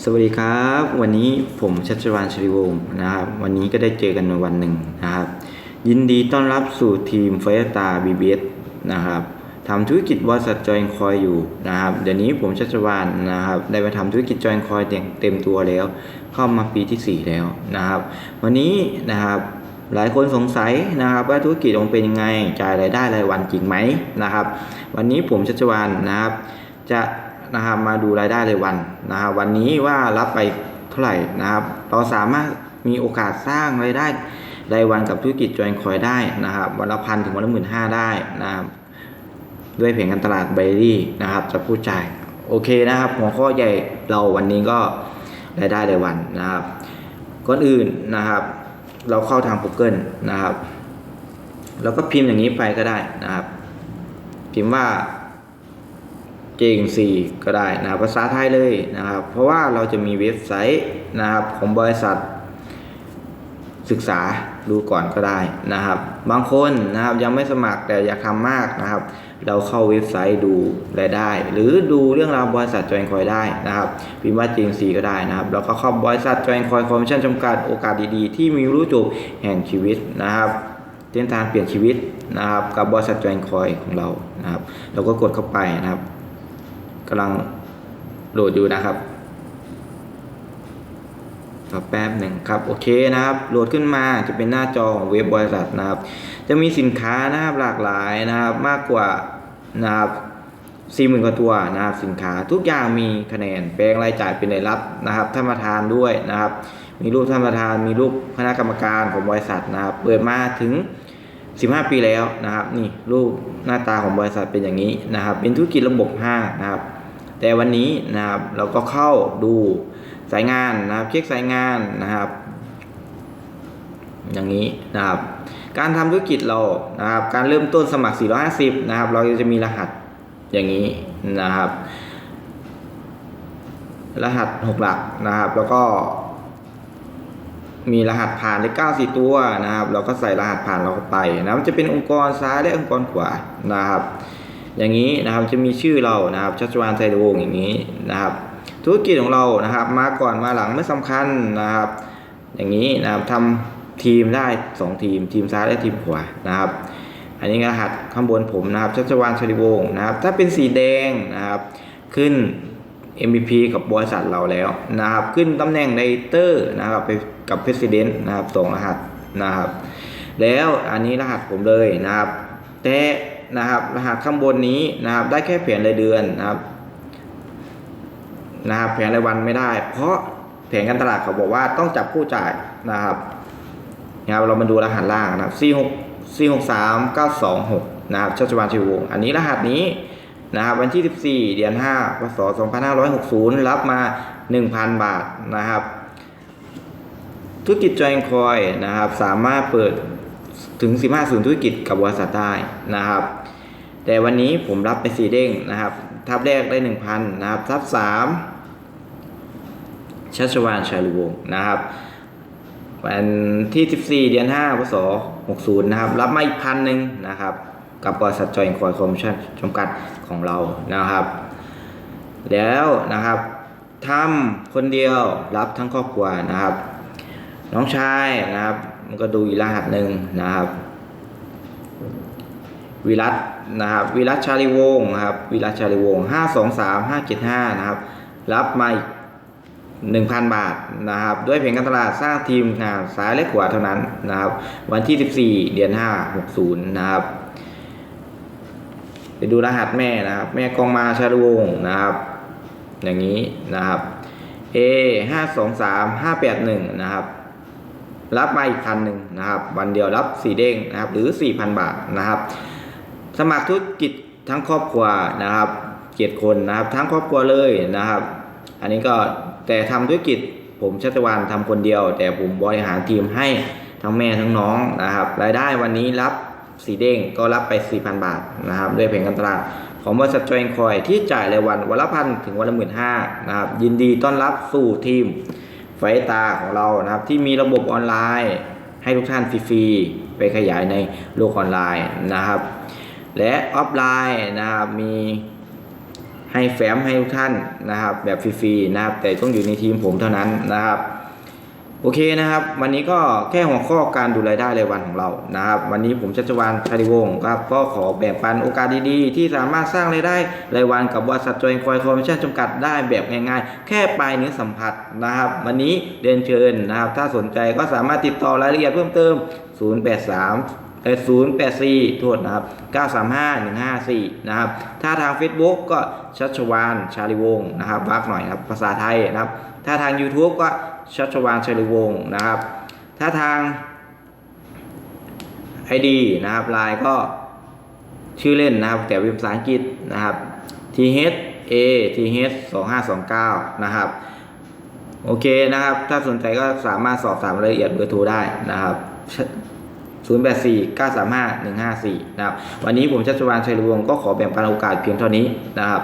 สวัสดีครับ วันนี้ผมชัชวานชริวงศ์นะครับ วันนี้ก็ได้เจอกันในวันหนึ่งนะครับ ยินดีต้อนรับสู่ทีมไฟตาบีบีเอสนะครับทำธุรกิจบริษัทจอยคอยอยู่นะครับเดี๋ยวนี้ผมชัชวานนะครับ ได้มาทำธุรกิจจอยคอยเต็มตัวแล้ว เข้ามาปีที่ 4 แล้วนะครับ วันนี้นะครับหลายคนสงสัยนะครับว่าธุรกิจมันเป็นยังไงจ่ายรายได้รายวันจริงไหมนะครับ วันนี้ผมชัชวานนะครับ จะ นะครับมาดูรายได้รายวันนะครับวันนี้ว่ารับไปเท่าไหร่นะครับ เราสามารถมีโอกาสสร้างรายได้รายวันกับธุรกิจจอยคอยได้นะครับ วันละพันถึงวันละหมื่นห้าได้นะครับ ด้วยแผนการตลาดไบรี่นะครับ จะพูดจ่ายโอเคนะครับ หัวข้อใหญ่เราวันนี้ก็รายได้รายวันนะครับก่อนอื่นนะครับ เราเข้าทาง Google นะครับ แล้วก็พิมพ์อย่างนี้ไปก็ได้นะครับ พิมพ์ว่า เก่งสี่ก็ได้นะภาษาไทยเลยนะครับ เพราะว่าเราจะมีเว็บไซต์นะครับของบริษัท ศึกษาดูก่อนก็ได้นะครับ บางคนนะครับยังไม่สมัครแต่อยากทำมากนะครับ เราเข้าเว็บไซต์ดูรายได้ หรือดูเรื่องราวบริษัทจอยคอยได้นะครับพิมพ์ว่าจริงสีก็ได้นะครับ แล้วก็เข้าบริษัทจอยคอยคอมมิชชั่นจำกัดโอกาสดีๆ ที่มีรู้จุแห่งชีวิตนะครับเส้นทางเปลี่ยนชีวิตนะครับกับบริษัทจอยคอยของเรานะครับเราก็กดเข้าไปนะครับ กำลังโหลดอยู่นะครับรอแป๊บหนึ่งครับโอเคนะครับ โหลดขึ้นมาจะเป็นหน้าจอของเว็บบริษัทนะครับ จะมีสินค้านะครับหลากหลายนะครับมากกว่านะครับสี่หมื่นกว่าตัวนะครับสินค้าทุกอย่างมีคะแนนแปลงรายจ่ายเป็นรายรับนะครับท่านประธานด้วยนะครับ มีรูปท่านประธานมีรูปคณะกรรมการของบริษัทนะครับ เปิดมาถึง 15 ปีแล้วนะครับ นี่รูปหน้าตาของบริษัทเป็นอย่างนี้นะครับ เป็นธุรกิจระบบห้างนะครับ แต่วันนี้นะครับเราก็เข้าดูสายงานนะครับเช็คสายงานนะครับ อย่างนี้นะครับ การทำธุรกิจเรานะครับ การเริ่มต้นสมัคร 450 นะครับ เราจะมีรหัสอย่างนี้นะครับ รหัส 6 หลักนะครับ แล้วก็ มีรหัสผ่านได้94ตัวนะครับ เราก็ใส่รหัสผ่านเราไปนะมันจะเป็นองค์กรซ้ายและองค์กรขวานะครับ อย่างนี้นะครับจะมีชื่อเรานะครับชัชวานไทยวงศ์อย่างนี้นะครับธุรกิจของเรานะครับ มาก่อนมาหลังไม่สำคัญนะครับ อย่างนี้นะครับทำทีมได้ 2 ทีม ทีมซ้ายและทีมขวานะครับ อันนี้รหัสข้างบนผมนะครับชัชวานชริวงศ์นะครับ ถ้าเป็นสีแดงนะครับ ขึ้น MVP กับบริษัทเราแล้วนะครับ ขึ้นตำแหน่งไดเตอร์นะครับไปกับ President นะครับส่งรหัสนะครับ แล้วอันนี้รหัสผมเลยนะครับ แต่ นะครับรหัสข้างบนนี้นะครับได้แค่แผนรายเดือนนะครับนะครับแผนรายวันไม่ได้ เพราะแผนการตลาดเขาบอกว่าต้องจับผู้จ่ายนะครับนะครับเรามาดูรหัสล่างนะครับ46 463 926นะครับชัชวานชีวงอันนี้รหัสนี้นะครับวันที่ 14 เดือน5พศ2560 รับมา 1,000 บาทนะครับ ธุรกิจจอยคอยนะครับสามารถเปิด ถึง 15ศูนย์ธุรกิจกับบริษัทได้นะครับ แต่วันนี้ผมรับไปสีเด้งนะครับทับแรกได้ 1,000นะครับทับ3ชัชวานชัยรุวงนะครับวันที่ 14 เดือน5พศ60 นะครับ รับมาอีกพันหนึ่งนะครับ กับบริษัทจอยคอยคอมมิชชั่นจำกัดของเรานะครับ แล้วนะครับทำคนเดียวรับทั้งครอบครัวนะครับ น้องชายนะครับ มันก็ดูอีกรหัสหนึ่งนะครับ วิรัตนะครับ วิรัตชาลิวงนะครับ วิรัตชาลิวงห้าสองสามห้าเจ็ดห้านะครับ รับมาอีกหนึ่งพันบาทนะครับ ด้วยแผนการตลาดสร้างทีมงานซ้ายและขวาเท่านั้นนะครับ วันที่สิบสี่เดือนห้าหกศูนย์นะครับไปดูรหัสแม่นะครับ แม่กองมาชาลิวงนะครับ อย่างนี้นะครับ A ห้าสองสามห้าแปดหนึ่งนะครับ รับมาอีกพันหนึ่งนะครับ วันเดียวรับสี่เด้งนะครับ หรือสี่พันบาทนะครับ สมัครธุรกิจทั้งครอบครัวนะครับเจ็ดคนนะครับ ทั้งครอบครัวเลยนะครับ อันนี้ก็แต่ทำธุรกิจผมชัชวานทำคนเดียว แต่ผมบริหารทีมให้ทั้งแม่ทั้งน้องนะครับ รายได้วันนี้รับสีเด้งก็รับไป 4,000 บาทนะครับ ด้วยแผนการตลาดของบริษัทจอยคอยที่จ่ายรายวันวันละพันถึงวันละหมื่นห้านะครับ ยินดีต้อนรับสู่ทีม ไฟตาของเรานะครับที่มีระบบออนไลน์ ให้ทุกท่านฟรีๆไปขยายในโลกออนไลน์นะครับ และออฟไลน์นะครับมีให้แฟ้มให้ทุกท่านนะครับแบบฟรีๆนะครับแต่ต้องอยู่ในทีมผมเท่านั้นนะครับ โอเคนะครับ วันนี้ก็แค่หัวข้อการดูรายได้รายวันของเรานะครับ วันนี้ผมชัชวานชาลิวงศ์ครับก็ขอแบ่งปันโอกาสดีๆ ที่สามารถสร้างรายได้รายวันกับบริษัทจอยคอยคอมมิชชั่นจำกัดได้แบบง่ายๆ แค่ปลายนิ้วสัมผัสนะครับ วันนี้เรียนเชิญนะครับ ถ้าสนใจก็สามารถติดต่อรายละเอียดเพิ่มเติม 083เอ่อ084โทษนะครับ935 154นะครับ ถ้าทาง Facebook ก็ชัชวานชาลิวงศ์นะครับวักหน่อยครับ ภาษาไทยนะครับ ถ้าทาง YouTube ก็ ชัชวานชาลิวงศ์นะครับ ถ้าทาง ID นะครับไลน์ก็ชื่อเล่นนะครับ แต่เป็นภาษาอังกฤษนะครับ T H A T H 2529 นะครับ โอเคนะครับ ถ้าสนใจก็สามารถสอบถามรายละเอียดเบอร์โทรได้นะครับ 084 935 154 นะครับ วันนี้ผมชัชวานชัยรวงศ์ก็ขอแบ่งปันโอกาสเพียงเท่านี้นะครับ